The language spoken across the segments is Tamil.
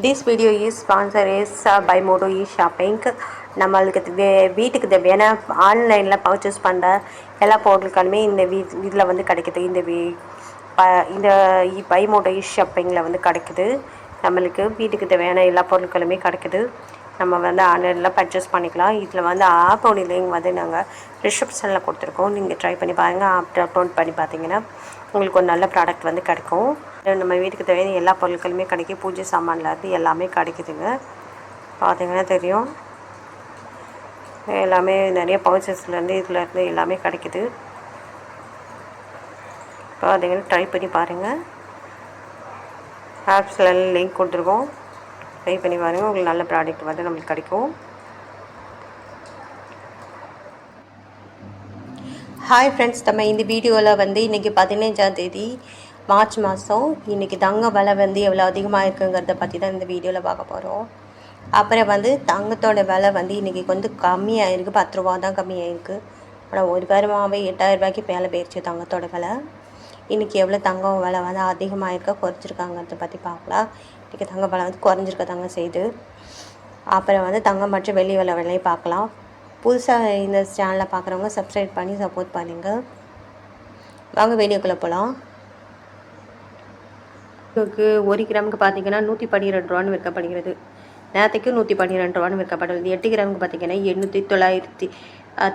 This video is sponsor is by Moto e shopping நம்மளுக்கு வே- வீட்டுக்கு தேவையான ஆன்லைனில் பர்ச்சேஸ் பண்ணுற எல்லா பொருட்களுமே இந்த வீ இதில் வந்து கிடைக்குது. இந்த வீ ப- இந்த இ- பை மோட்டோ இ ஷாப்பிங்கில் வந்து கிடைக்குது. நம்மளுக்கு வீட்டுக்கு தேவையான எல்லா பொருட்களுமே கிடைக்குது. நம்ம வந்து ஆன்லைனில் பர்ச்சேஸ் பண்ணிக்கலாம். இதில் வந்து ஆப்போட லிங்க் வந்து நாங்கள் ரிசப்ஷனில் கொடுத்துருக்கோம். நீங்கள் ட்ரை பண்ணி பாருங்கள் ஆப் டவுன்லோட் பண்ணி பார்த்தீங்கன்னா உங்களுக்கு ஒரு நல்ல ப்ராடக்ட் வந்து கிடைக்கும். நம்ம வீட்டுக்கு தேவையான எல்லா பொருட்களுமே கிடைக்கும் பூஜை சாமான்லேருந்து எல்லாமே கிடைக்குதுங்க. பார்த்தீங்கன்னா தெரியும். எல்லாமே நிறைய பவுச்சஸ்லேருந்து இதுலேருந்து எல்லாமே கிடைக்குது. பார்த்தீங்கன்னா ட்ரை பண்ணி பாருங்கள் ஆப்ஸில் லிங்க் கொடுத்துருக்கோம். ட்ரை பண்ணி பாருங்கள் உங்களுக்கு நல்ல ப்ராடக்ட் வந்து நம்மளுக்கு கிடைக்கும். ஹாய் ஃப்ரெண்ட்ஸ் நம்ம இந்த வீடியோவில் வந்து இன்றைக்கி பதினஞ்சாம் தேதி மார்ச் மாதம் இன்றைக்கி தங்க விலை வந்து எவ்வளோ அதிகமாக இருக்குங்கிறத பற்றி தான் இந்த வீடியோவில் பார்க்க போகிறோம் அப்புறம் வந்து தங்கத்தோட விலை வந்து இன்றைக்கி கொஞ்சம் கம்மியாக இருக்குது பத்து ரூபா தான் கம்மியாக இருக்குது ஆனால் ஒரு வாரமாகவே எட்டாயிரம் ரூபாய்க்கு மேலே போயிடுச்சு தங்கத்தோட விலை. இன்றைக்கி எவ்வளோ தங்கம் விலை வந்து அதிகமாக இருக்கா குறைச்சிருக்காங்கிறத பற்றி பார்க்கலாம். இன்றைக்கி தங்க விலை வந்து குறைஞ்சிருக்க தாங்க செய்யுது. அப்புறம் வந்து தங்கம் மற்றும் வெள்ளி விலை விலையை பார்க்கலாம். புதுசாக இந்த சேனலை பார்க்குறவங்க சப்ஸ்கிரைப் பண்ணி சப்போர்ட் பண்ணுங்கள் வாங்க வீடியோக்குள்ளே போகலாம் இதுக்கு ஒரு கிராமுக்கு பார்த்தீங்கன்னா நூற்றி பன்னிரெண்டு ரூபான்னு விற்கப்படுகிறது. நேரத்துக்கு நூற்றி பன்னிரெண்டு ரூபான்னு விற்கப்படுகிறது. எட்டு கிராமுக்கு பார்த்தீங்கன்னா எண்ணூற்றி தொள்ளாயிரத்தி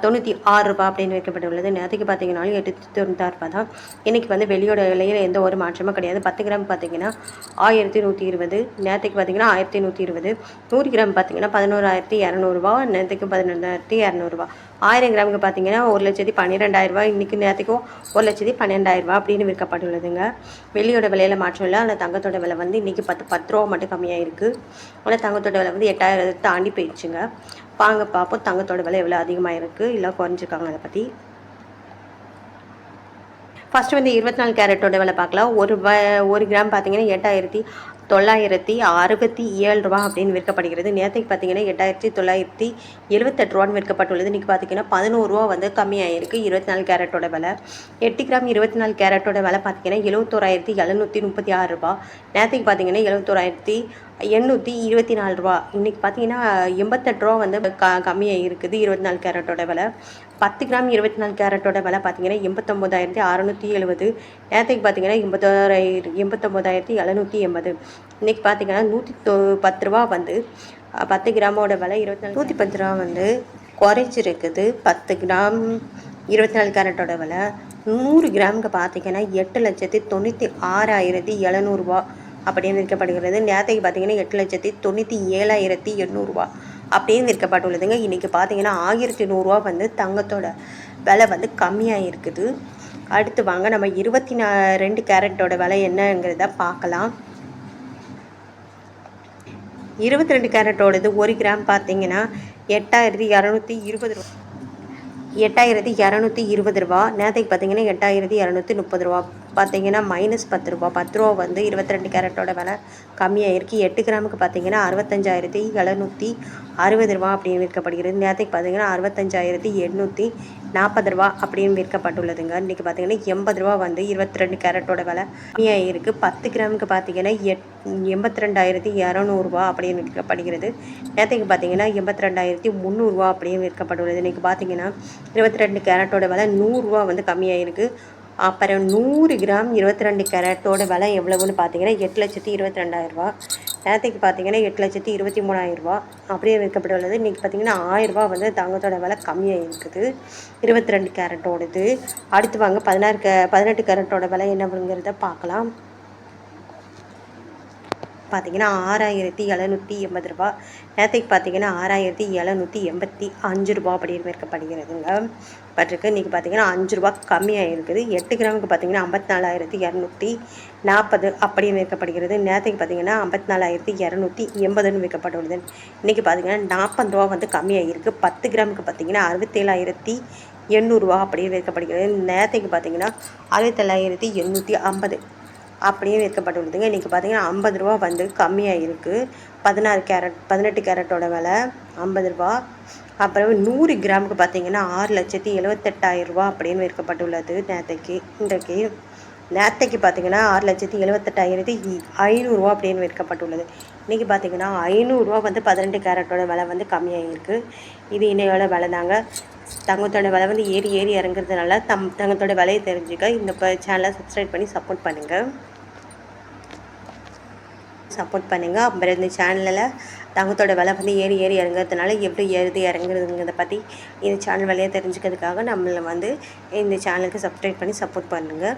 தொண்ணூற்றி ஆறு ரூபாய் அப்படின்னு விற்கப்பட்டுள்ளது நேரத்துக்கு பார்த்தீங்கன்னாலும் எட்டு தொண்ணூத்தாறு ரூபாய் தான். இன்றைக்கி வந்து வெளியோட விலையில் எந்த ஒரு மாற்றமும் கிடையாது. பத்து கிராம் பார்த்தீங்கன்னா ஆயிரத்தி நூற்றி இருபது நேரத்துக்கு பார்த்தீங்கன்னா ஆயிரத்தி நூற்றி இருபது. நூறு கிராம் பார்த்தீங்கன்னா பதினோராயிரத்தி இரநூறுபா நேரத்துக்கு பதினொன்றாயிரத்தி இரநூறுபா ஆயிரம் கிராமுக்கு பார்த்தீங்கன்னா ஒரு லட்சத்தி பன்னிரெண்டாயிரரூபா இன்றைக்கி நேரத்துக்கும் ஒரு லட்சத்தி பன்னெண்டாயிரரூபா அப்படின்னு விற்கப்பட்டுள்ளதுங்க. வெளியோட விலையில் மாற்றம் இல்லை. ஆனால் தங்கத்தோட விலை வந்து இன்றைக்கி பத்து பத்து ரூபா மட்டும் கம்மியாக இருக்குது ஆனால் தங்கத்தோட விலை வந்து எட்டாயிரத்தை தாண்டி போயிடுச்சுங்க. வாங்க பார்ப்போம் தங்கத்தோட விலை எவ்வளோ அதிகமாக இருக்குது இல்லை குறைஞ்சிருக்காங்க அதை பற்றி ஃபஸ்ட்டு வந்து இருபத்தி நாலு கேரட்டோட விலை பார்க்கலாம். ஒரு வ ஒரு கிராம் பார்த்தீங்கன்னா எட்டாயிரத்தி தொள்ளாயிரத்தி அறுபத்தி ஏழு ரூபா அப்படின்னு விற்கப்படுகிறது. நேற்றுக்கு பார்த்தீங்கன்னா எட்டாயிரத்தி தொள்ளாயிரத்தி எழுபத்தெட்டு ரூபான்னு விற்கப்பட்டுள்ளது. இன்றைக்கி பார்த்தீங்கன்னா பதினோரு ரூபா வந்து கம்மியாயிருக்கு. இருபத்தி நாலு கேரட்டோட விலை. எட்டு கிராம் இருபத்தி நாலு கேரட்டோட விலை பார்த்தீங்கன்னா எழுபத்தோராயிரத்தி எழுநூற்றி முப்பத்தி ஆறு ரூபா. நேற்றுக்கு பார்த்தீங்கன்னா எழுபத்தோராயிரத்தி எண்ணூற்றி இருபத்தி நாலு ரூபா. இன்றைக்கி பார்த்தீங்கன்னா எண்பத்தெட்டு ரூபா வந்து க கம்மியாக இருக்குது இருபத்தி நாலு கேரட்டோட விலை. பத்து கிராம் இருபத்தி நாலு கேரட்டோட விலை பார்த்தீங்கன்னா எண்பத்தொம்போதாயிரத்தி அறநூற்றி எழுபது. நேற்றுக்கு பார்த்தீங்கன்னா எண்பத்தோராயிரம் எண்பத்தொம்போதாயிரத்தி எழுநூற்றி எண்பது. இன்றைக்கி பார்த்தீங்கன்னா நூற்றி தொ பத்து ரூபா வந்து பத்து கிராமோட விலை இருபத்தி நாலு நூற்றி பத்து ரூபா வந்து குறைச்சிருக்குது. பத்து கிராம் இருபத்தி நாலு கேரட்டோட விலை. நூறு கிராமுக்கு பார்த்தீங்கன்னா எட்டு லட்சத்தி தொண்ணூற்றி ஆறாயிரத்தி எழுநூறுபா அப்படின்னு விற்கப்படுகிறது. நேற்றுக்கு பார்த்தீங்கன்னா எட்டு லட்சத்தி தொண்ணூற்றி ஏழாயிரத்தி எண்ணூறுபா அப்படின்னு விற்கப்பட்டுள்ளதுங்க இன்றைக்கி பார்த்தீங்கன்னா ஆயிரத்தி நூறுரூவா வந்து தங்கத்தோட விலை வந்து கம்மியாக இருக்குது அடுத்து வாங்க நம்ம இருபத்தி நா ரெண்டு கேரட்டோட விலை என்னங்கிறத பார்க்கலாம். இருபத்தி ரெண்டு கேரட்டோடது ஒரு கிராம் பார்த்தீங்கன்னா எட்டாயிரத்தி இரநூத்தி இருபது ரூபா. எட்டாயிரத்தி இரநூத்தி இருபது ரூபா. நேற்றுக்கு பார்த்தீங்கன்னா எட்டாயிரத்தி இரநூத்தி முப்பது ரூபா. பார்த்தீங்கன்னா மைனஸ் பத்து ரூபா. பத்து ரூபா வந்து இருபத்தி ரெண்டு கேரட்டோட விலை கம்மியாக இருக்குது எட்டு கிராமுக்கு பார்த்தீங்கன்னா அறுபத்தஞ்சாயிரத்தி எழுநூற்றி அறுபது ரூபா அப்படின்னு விற்கப்படுகிறது. நேற்றுக்கு பார்த்தீங்கன்னா அறுபத்தஞ்சாயிரத்தி எண்ணூற்றி நாற்பது ரூபா அப்படின்னு விற்கப்பட்டுள்ளதுங்க. இன்றைக்கி பார்த்தீங்கன்னா எண்பது ரூபா வந்து இருபத்தி ரெண்டு கேரட்டோட விலை கம்மியாக இருக்குது பத்து கிராமுக்கு பார்த்தீங்கன்னா எட் எண்பத்தி ரெண்டாயிரத்தி இரநூறுபா அப்படின்னு விற்கப்படுகிறது. நேற்றுக்கு பார்த்தீங்கன்னா எண்பத்தி ரெண்டாயிரத்தி முந்நூறுரூவா அப்படின்னு விற்கப்பட்டுள்ளது. இன்றைக்கி பார்த்தீங்கன்னா இருபத்தி ரெண்டு கேரட்டோட விலை நூறுரூவா வந்து கம்மியாக இருக்குது அப்புறம் நூறு கிராம் இருபத்தி ரெண்டு கேரட்டோட விலை எவ்வளவுன்னு பார்த்தீங்கன்னா எட்டு லட்சத்தி இருபத்தி ரெண்டாயிரரூபா நேற்றுக்கு பார்த்தீங்கன்னா எட்டு லட்சத்தி இருபத்தி மூணாயிரரூபா அப்படியே விற்கப்பட்டுள்ளது. இன்றைக்கி பார்த்தீங்கன்னா ஆயிரரூபா வந்து தங்கத்தோட விலை கம்மியாக இருக்குது. இருபத்தி ரெண்டு கேரட்டோடது. அடுத்து வாங்க பதினாறு கே பதினெட்டு கேரட்டோட விலை என்னங்கிறத பார்க்கலாம். பார்த்தீங்கன்னா ஆறாயிரத்தி எழுநூற்றி எண்பது ரூபா. நேற்றுக்கு பார்த்தீங்கன்னா ஆறாயிரத்தி எழுநூற்றி எண்பத்தி அஞ்சு ரூபா அப்படின்னு விற்கப்படுகிறதுங்க பட்டிருக்கு இன்றைக்கி பார்த்தீங்கன்னா அஞ்சு ரூபா கம்மியாக இருக்குது. எட்டு கிராமுக்கு பார்த்தீங்கன்னா ஐம்பத்தி நாலாயிரத்தி இரநூத்தி நாற்பது அப்படின்னு விற்கப்படுகிறது நேற்றுக்கு பார்த்தீங்கன்னா ஐம்பத்தி நாலாயிரத்தி இரநூத்தி எண்பதுன்னு விற்கப்பட்டுள்ளது இன்றைக்கி பார்த்தீங்கன்னா நாற்பது ரூபா வந்து கம்மியாக இருக்குது பத்து கிராமுக்கு பார்த்தீங்கன்னா அறுபத்தேழாயிரத்தி எண்ணூறுரூவா அப்படின்னு விற்கப்படுகிறது நேற்றுக்கு பார்த்தீங்கன்னா அறுபத்தேழாயிரத்தி எண்ணூற்றி ஐம்பது. அப்படியே விற்கப்பட்டுள்ளதுங்க. இன்றைக்கி பார்த்தீங்கன்னா ஐம்பது ரூபா வந்து கம்மியாக இருக்குது பதினாறு கேரட் பதினெட்டு கேரட்டோட விலை ஐம்பது ரூபா. அப்புறம் நூறு கிராமுக்கு பார்த்தீங்கன்னா ஆறு லட்சத்தி எழுவத்தெட்டாயிரம் ரூபா அப்படின்னு விற்கப்பட்டுள்ளது நேற்றைக்கு இன்றைக்கு. நேற்றைக்கு பார்த்தீங்கன்னா ஆறு லட்சத்தி எழுபத்தெட்டாயிரத்தி ஐநூறுரூவா அப்படின்னு விற்கப்பட்டுள்ளது. இன்றைக்கி பார்த்தீங்கன்னா ஐநூறுரூவா வந்து பதினெட்டு கேரட்டோட விலை வந்து கம்மியாகிருக்கு இது இன்னையோட விலை தாங்க தங்கத்தோட விலை வந்து ஏறி ஏறி இறங்குறதுனால தம் தங்கத்தோட விலையை தெரிஞ்சுக்க இந்த சேனலை சப்ஸ்கிரைப் பண்ணி சப்போர்ட் பண்ணுங்கள் சப்போர்ட் பண்ணுங்கள் அப்புறம் இந்த சேனலில் தங்கத்தோட விலை வந்து ஏறி ஏறி இறங்குறதுனால எப்படி ஏறுது இறங்குறதுங்கிறத பற்றி இந்த சேனல் வழியாக தெரிஞ்சுக்கிறதுக்காக நம்மளை வந்து இந்த சேனலுக்கு சப்ஸ்கிரைப் பண்ணி சப்போர்ட் பண்ணுங்கள்